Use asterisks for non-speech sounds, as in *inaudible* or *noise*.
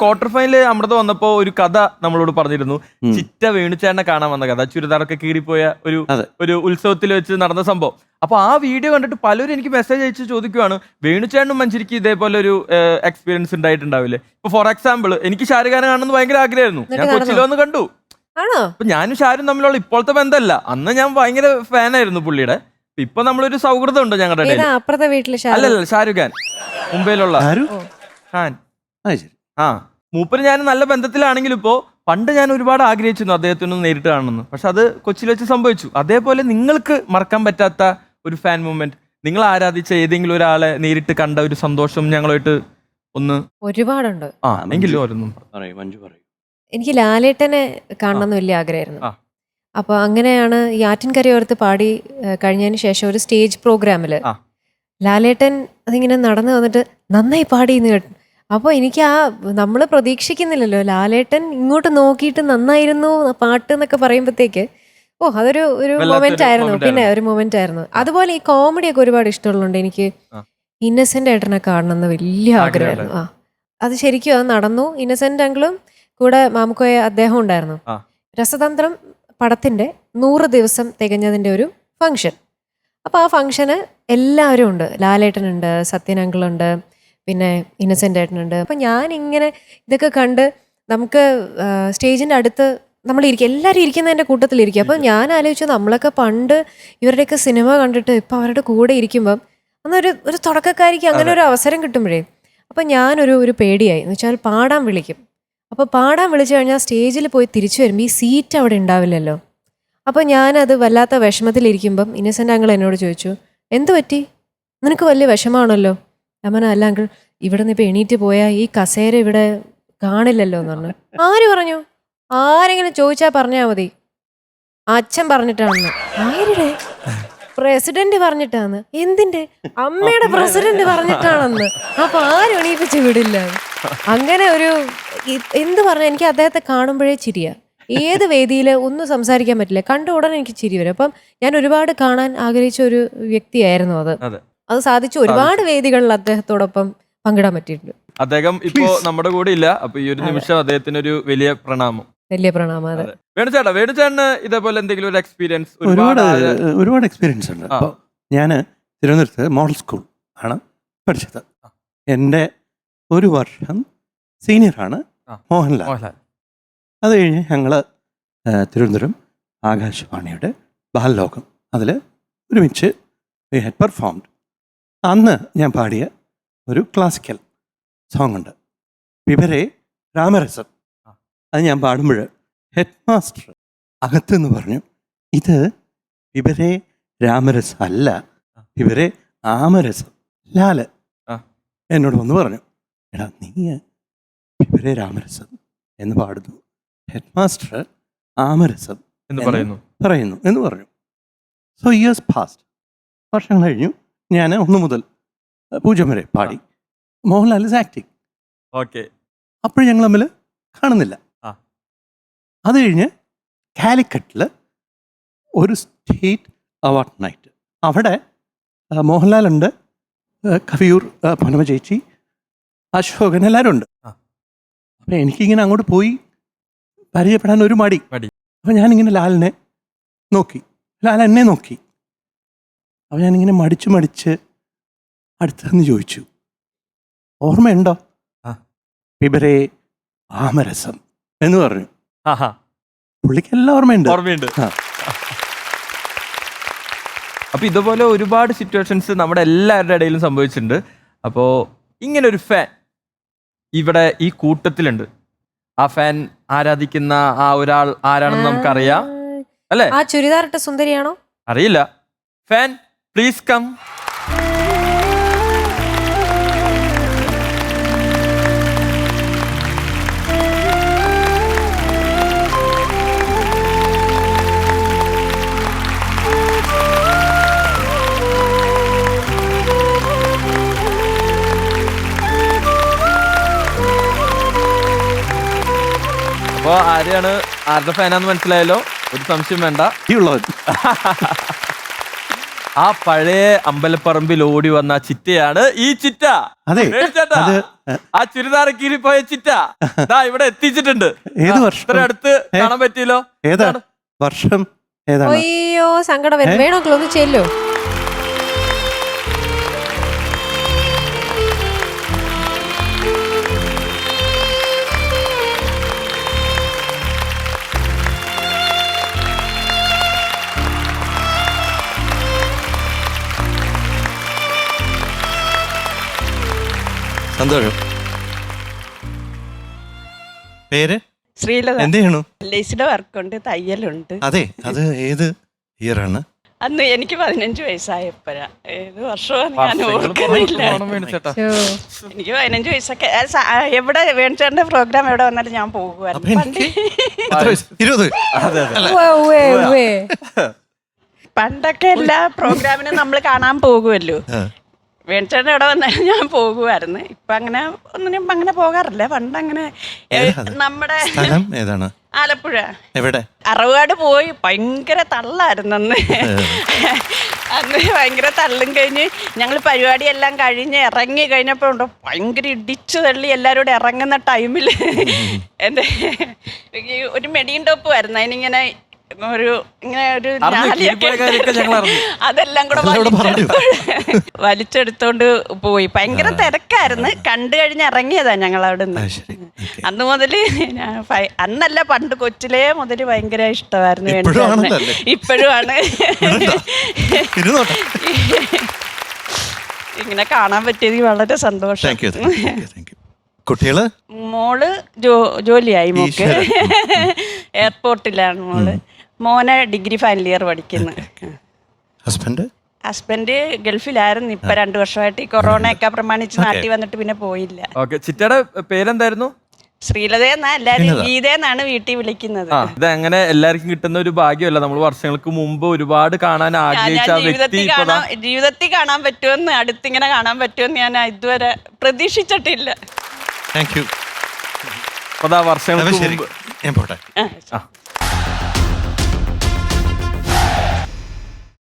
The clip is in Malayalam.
ക്വാർട്ടർ ഫൈനലിൽ അമൃത വന്നപ്പോ ഒരു കഥ നമ്മളോട് പറഞ്ഞിരുന്നു. ചിറ്റ വേണുചേട്ടനെ കാണാൻ വന്ന കഥ. ചുരിദാറൊക്കെ കീറിപ്പോയ ഒരു. ഒരു ഉത്സവത്തിൽ വെച്ച് നടന്ന സംഭവം. അപ്പൊ ആ വീഡിയോ കണ്ടിട്ട് പലരും എനിക്ക് മെസ്സേജ് അയച്ച് ചോദിക്കുവാണ് വേണുചേട്ടനും മഞ്ചരിക്ക് ഇതേപോലെ ഒരു എക്സ്പീരിയൻസ് ഉണ്ടായിട്ടുണ്ടാവില്ലേ? ഇപ്പൊ ഫോർ എക്സാമ്പിൾ എനിക്ക് ഷാരുഖ് ഖാനെ കാണുന്നത് ഭയങ്കര ആഗ്രഹമായിരുന്നു. ഞാൻ വന്ന് കണ്ടു. ആണോ? അപ്പൊ ഞാനും ഷാരും തമ്മിലുള്ള ഇപ്പോഴത്തെ ബന്ധമല്ല. അന്ന് ഞാൻ ഭയങ്കര ഫാനായിരുന്നു പുള്ളിയുടെ. ഇപ്പൊ നമ്മളൊരു സൗഹൃദം ഉണ്ട് ഞങ്ങളുടെ ഷാരൂഖ്? അല്ലല്ല ഷാരുഖാൻ ഖാൻ. മുംബൈയിലുള്ള. ഖാൻ. ആ. മൂപ്പര് ഞാൻ നല്ല ബന്ധത്തിലാണെങ്കിലും ഇപ്പോൾ പണ്ട് ഞാൻ ഒരുപാട് ആഗ്രഹിച്ചിരുന്നു അദ്ദേഹത്തിനൊന്ന് നേരിട്ട് കാണണമെന്ന്. പക്ഷെ അത് കൊച്ചിയിൽ വെച്ച് സംഭവിച്ചു. അതേപോലെ നിങ്ങൾക്ക് മറക്കാൻ പറ്റാത്ത ഒരു ഫാൻ മൂവ്മെന്റ് നിങ്ങൾ ആരാധിച്ച ഏതെങ്കിലും ഒരാളെ നേരിട്ട് കണ്ട ഒരു സന്തോഷം ഞങ്ങളുമായിട്ട് ഒന്ന് ഒരുപാടുണ്ട്. ആ എങ്കിലും ഓരോന്നും പറയൂ മഞ്ജു പറയൂ. എനിക്ക് ലാലേട്ടനെ കാണണമെന്ന് വലിയ ആഗ്രഹമായിരുന്നു. ആ. അപ്പോൾ അങ്ങനെയാണ് ഈ ആറ്റിൻകരയോർത്ത് പാടി ഏഹ്, കഴിഞ്ഞതിന് ശേഷം ഒരു സ്റ്റേജ് പ്രോഗ്രാമിൽ ആ. ലാലേട്ടൻ അതിങ്ങനെ നടന്നു വന്നിട്ട് നന്നായി പാടി എന്ന് കേട്ടു അപ്പോൾ എനിക്ക് ആ നമ്മൾ പ്രതീക്ഷിക്കുന്നില്ലല്ലോ. ലാലേട്ടൻ ഇങ്ങോട്ട് നോക്കിയിട്ട് നന്നായിരുന്നു പാട്ട് എന്നൊക്കെ പറയുമ്പോഴത്തേക്ക് ഓ അതൊരു ഒരു മൊമെന്റ് ആയിരുന്നു. പിന്നെ ഒരു മൊമെന്റ് ആയിരുന്നു. അതുപോലെ ഈ കോമഡി ഒക്കെ ഒരുപാട് ഇഷ്ടമുള്ളതുകൊണ്ട് എനിക്ക്. ഇന്നസെന്റ് ഏട്ടനെ കാണണമെന്ന് വലിയ ആഗ്രഹമായിരുന്നു. ആ. അത് ശരിക്കും അത് നടന്നു. ഇന്നസെന്റ് അങ്കിളും കൂടെ മാമുക്കോയ അദ്ദേഹം ഉണ്ടായിരുന്നു. രസതന്ത്രം പടത്തിന്റെ നൂറ് ദിവസം തികഞ്ഞതിന്റെ ഒരു ഫംഗ്ഷൻ അപ്പോൾ ആ ഫംഗ്ഷന് എല്ലാവരും ഉണ്ട്. ലാലേട്ടനുണ്ട് സത്യൻ അങ്കിളുണ്ട് പിന്നെ ഇന്നസെന്റ് ആയിട്ടുണ്ട്. അപ്പം ഞാൻ ഇങ്ങനെ ഇതൊക്കെ കണ്ട് നമുക്ക് സ്റ്റേജിന്റെ അടുത്ത് നമ്മൾ ഇരിക്കും എല്ലാവരും ഇരിക്കുന്നതിന്റെ കൂട്ടത്തിൽ കൂട്ടത്തിലിരിക്കുക അപ്പം ഞാൻ ആലോചിച്ചു നമ്മളൊക്കെ പണ്ട് ഇവരുടെയൊക്കെ സിനിമ കണ്ടിട്ട് ഇപ്പം അവരുടെ കൂടെ ഇരിക്കുമ്പം അന്നൊരു ഒരു തുടക്കക്കാരിക്ക് അങ്ങനെ ഒരു അവസരം കിട്ടുമ്പോഴേ അപ്പം ഞാനൊരു ഒരു പേടിയായി. എന്ന് വെച്ചാൽ പാടാൻ വിളിക്കും. അപ്പോൾ പാടാൻ വിളിച്ചു കഴിഞ്ഞാൽ സ്റ്റേജിൽ പോയി തിരിച്ചു വരുമ്പോൾ ഈ സീറ്റ് അവിടെ ഉണ്ടാവില്ലല്ലോ. അപ്പോൾ ഞാനത് വല്ലാത്ത വിഷമത്തിലിരിക്കുമ്പം ഇന്നസെന്റ് അങ്കിൾ എന്നോട് ചോദിച്ചു എന്ത് പറ്റി? നിനക്ക് വലിയ വിഷമാണല്ലോ അമ്മന അല്ല അങ്കിൾ ഇവിടെ നിന്ന് ഇപ്പൊ എണീറ്റ് പോയാൽ ഈ കസേര ഇവിടെ കാണില്ലല്ലോ എന്ന് പറഞ്ഞു. ആര് പറഞ്ഞു? ആരെങ്കിലും ചോദിച്ചാൽ പറഞ്ഞാൽ മതി. അച്ഛൻ പറഞ്ഞിട്ടാണെന്ന്. ആരുടെ? പ്രസിഡന്റ് പറഞ്ഞിട്ടാണ് എന്തിന്റെ? അമ്മയുടെ പ്രസിഡന്റ് പറഞ്ഞിട്ടാണെന്ന്. അപ്പൊ ആരും എണീപ്പിച്ച് വിടില്ല. അങ്ങനെ ഒരു എന്ത് പറഞ്ഞ എനിക്ക് അദ്ദേഹത്തെ കാണുമ്പോഴേ ചിരിയ. ഏത് വേദിയിൽ ഒന്നും സംസാരിക്കാൻ പറ്റില്ല. കണ്ട ഉടനെ എനിക്ക് ചിരി വരും. അപ്പം ഞാൻ ഒരുപാട് കാണാൻ ആഗ്രഹിച്ച ഒരു വ്യക്തിയായിരുന്നു അത്. അതെ. സാധിച്ചു. ഒരുപാട് വേദികളിൽ അദ്ദേഹത്തോടൊപ്പം പങ്കിടാൻ പറ്റിയിട്ടുണ്ട്. അദ്ദേഹം ഇപ്പോ നമ്മുടെ കൂടെ ഇല്ല. അപ്പൊ ഈ ഒരു നിമിഷം അദ്ദേഹത്തിന് ഒരു വലിയ പ്രണാമം. വലിയ പ്രണാമം അതെ. വേണുചേട്ടാ വേണുചേട്ടന് ഇതേപോലെ എന്തെങ്കിലും ഒരു എക്സ്പീരിയൻസ് ഒരുപാട് ഒരുപാട് എക്സ്പീരിയൻസ് ഉണ്ട്. അപ്പോൾ ഞാൻ തിരുവനന്തപുരത്ത് മോഡൽ സ്കൂൾ ആണ് പഠിച്ചത്. എന്റെ ഒരു വർഷം സീനിയർ ആണ് മോഹൻലാൽ. മോഹൻലാൽ. അത് കഴിഞ്ഞ് ഞങ്ങൾ തിരുവനന്തപുരം ആകാശവാണിയുടെ ബാലലോകം അതിൽ ഒരുമിച്ച് വി ഹാഡ് പെർഫോംഡ് അന്ന് ഞാൻ പാടിയ ഒരു ക്ലാസിക്കൽ സോങ് ഉണ്ട്. വിവരെ രാമരസം. അത് ഞാൻ പാടുമ്പോൾ ഹെഡ് മാസ്റ്റർ അകത്തുനിന്ന് പറഞ്ഞു ഇത് വിവരെ രാമരസം അല്ല ഇവരെ ആമരസം. ലാൽ. എന്നോട് വന്ന് പറഞ്ഞു എടാ നീ ഇവരെ രാമരസം എന്ന് പാടുന്നു. ഹെഡ് മാസ്റ്റർ ആമരസം എന്ന് എന്ന് പറയുന്നു. പറയുന്നു എന്ന് പറഞ്ഞു. സോ ഇയേഴ്സ് ഫാസ്റ്റ് വർഷം കഴിഞ്ഞു. ഞാൻ ഒന്ന് മുതൽ പൂജ പൂജ്യം വരെ പാടി. Mohanlal is acting. ഓക്കെ. അപ്പോഴും ഞങ്ങൾ തമ്മിൽ കാണുന്നില്ല. അത് കഴിഞ്ഞ് കാലിക്കറ്റിൽ ഒരു സ്റ്റേറ്റ് അവാർഡ് നൈറ്റ്. അവിടെ മോഹൻലാലുണ്ട് കവിയൂർ പനമ ചേച്ചി അശോകൻ എല്ലാവരും ഉണ്ട്. അപ്പം എനിക്കിങ്ങനെ അങ്ങോട്ട് പോയി പരിചയപ്പെടാൻ ഒരു മടി. മടി. അപ്പം ഞാനിങ്ങനെ ലാലിനെ നോക്കി. ലാൽ എന്നെ നോക്കി. അപ്പം ഞാനിങ്ങനെ മടിച്ച് മടിച്ച് അടുത്തെന്ന് ചോദിച്ചു. ഓർമ്മയുണ്ടോ? ആ. പിബരെ ആമരസം എന്ന് പറഞ്ഞു. പുള്ളിക്കെല്ലാം പുള്ളിക്ക് എല്ലാം ഓർമ്മയുണ്ട്. ഓർമ്മയുണ്ട്. അപ്പൊ ഇതുപോലെ ഒരുപാട് സിറ്റുവേഷൻസ് നമ്മുടെ എല്ലാവരുടെ ഇടയിലും സംഭവിച്ചിട്ടുണ്ട്. അപ്പോ ഇങ്ങനെ ഒരു ഫാൻ ഇവിടെ ഈ കൂട്ടത്തിലുണ്ട്. ആ ഫാൻ ആരാധിക്കുന്ന ആ ഒരാൾ ആരാണെന്ന് നമുക്കറിയാം. അല്ലേ? ആ ചുരിദാറിട്ട സുന്ദരിയാണോ? അറിയില്ല. Fan please come. അപ്പോ ആരെയാണ് ആരുടെ ഫാനാന്ന് മനസ്സിലായല്ലോ? ഒരു സംശയം വേണ്ട. ഈ ഉള്ളവൻ. *laughs* ആ പഴയ അമ്പലപ്പറമ്പിൽ ഓടി വന്ന ആ ചിറ്റയാണ് ഈ ചിറ്റ. അതെ, മേടിച്ചേട്ടാ, അത്, ആ ചുരിദാർ കീറി പോയ ചിറ്റ. ദാ ഇവിടെ എത്തിച്ചിട്ടുണ്ട്. ഏത് ദാ, വർഷം? ഇത്ര അടുത്ത് ഏ? കാണാൻ പറ്റിയല്ലോ. ഏതാണ് വർഷം ഏതാണ്? അയ്യോ സങ്കടം വരും. വേണമെങ്കിൽ ഒന്ന് ചെല്ലോ. സന്തോഷം. പേര്? ശ്രീലത. എന്ത് ചെയ്യണു? ലേസിയുടെ വർക്കുണ്ട് തയ്യലുണ്ട്. അതെ അത് ഏത് ഇയർ ആണ് അന്ന് എനിക്ക് പതിനഞ്ച് വയസ്സായപ്പോഴാ. ഏത് വർഷമാണ് ഞാൻ ഓർക്കുന്നില്ല. എനിക്ക് പതിനഞ്ച് വയസ്സൊക്കെ ആ സ- ആ എവിടെ വേണിച്ചേട്ടന്റെ പ്രോഗ്രാം എവിടെ വന്നാലും ഞാൻ അപ്പൊ പോകുമായിരുന്നു പണ്ട് എനിക്ക് എത്ര വയസ്സ്? ഇരുപത്. അതെ അതെ. ഉവ്വ് ഉവ്വ് ഉവ്വ്. പണ്ടൊക്കെ എല്ലാ പ്രോഗ്രാമിനും നമ്മൾ കാണാൻ പോകുമല്ലോ. ആ. വേണിച്ചേട്ടൻ ഇവിടെ വന്നാലും ഞാൻ പോകുമായിരുന്നു ഇപ്പൊ അങ്ങനെ ഒന്നിനും അങ്ങനെ പോകാറില്ല. പണ്ട് അങ്ങനെ? നമ്മുടെ സ്ഥലം ഏതാണ്? ആലപ്പുഴ. എവിടെ? അറവാട് പോയി. ഭയങ്കര തള്ളായിരുന്നു അന്ന്. അന്ന് ഭയങ്കര തള്ളും കഴിഞ്ഞ് ഞങ്ങൾ പരിപാടിയെല്ലാം കഴിഞ്ഞ് ഇറങ്ങി കഴിഞ്ഞപ്പോൾ ഉണ്ടോ ഭയങ്കര ഇടിച്ചു തള്ളി എല്ലാവരും കൂടെ ഇറങ്ങുന്ന ടൈമിൽ എന്റെ ഈ ഒരു മെഡിയും ടോപ്പ് ആയിരുന്നു. അതിനിങ്ങനെ ഒരു ഇങ്ങനെ ഒരു നാലിയൊക്കെ. അതെല്ലാം കൂടെ *laughs* വലിച്ചെടുത്തോണ്ട് പോയി. ഭയങ്കര തിരക്കായിരുന്നു. കണ്ടു കഴിഞ്ഞ് ഇറങ്ങിയതാ ഞങ്ങൾ അവിടെ നിന്ന് അന്ന് മുതൽ ഞാൻ അന്നല്ല പണ്ട് കൊച്ചിലേ മുതൽ ഭയങ്കര ഇഷ്ടമായിരുന്നു ഇപ്പോഴും ആണ്. ഇങ്ങനെ കാണാൻ പറ്റിയത് വളരെ സന്തോഷം. കുട്ടികൾ? മോൾ ജോലിയായി മോക്ക്. എയർപോർട്ടിലാണ് *laughs* മോൾ. മോനെ ഡിഗ്രി ഫൈനൽ ഇയർ പഠിക്കുന്നു. ഹസ്ബൻഡ് ഹസ്ബൻഡ് ഗൾഫിലായിരുന്നു. ഇപ്പൊ രണ്ടു വർഷമായിട്ട് ഈ കൊറോണ ഒക്കെ പ്രമാണിച്ച് നാട്ടിൽ വന്നിട്ട് പിന്നെ പോയില്ല. ഓക്കെ ചിറ്റയുടെ പേരെന്തായിരുന്നു? ശ്രീലത എന്നാ എല്ലാരും ഗീതയെന്നാണ് വീട്ടിൽ വിളിക്കുന്നത്. ആ ഇത് അങ്ങനെ എല്ലാവർക്കും കിട്ടുന്ന ഒരു ഭാഗ്യമല്ല. നമ്മൾ വർഷങ്ങൾക്ക് മുമ്പ് ഒരുപാട് കാണാൻ ഞാൻ ആഗ്രഹിച്ച ആ വ്യക്തി ജീവിതത്തിൽ കാണാൻ ജീവിതത്തിൽ കാണാൻ പറ്റുമെന്ന് അടുത്തിങ്ങനെ കാണാൻ പറ്റുമെന്ന് ഞാൻ ഇതുവരെ പ്രതീക്ഷിച്ചിട്ടില്ല. താങ്ക് യു ഇപ്പൊ ദാ വർഷങ്ങൾക്ക് ശരി. മുമ്പ് ഞാൻ പോട്ടെ. ആ, ആ.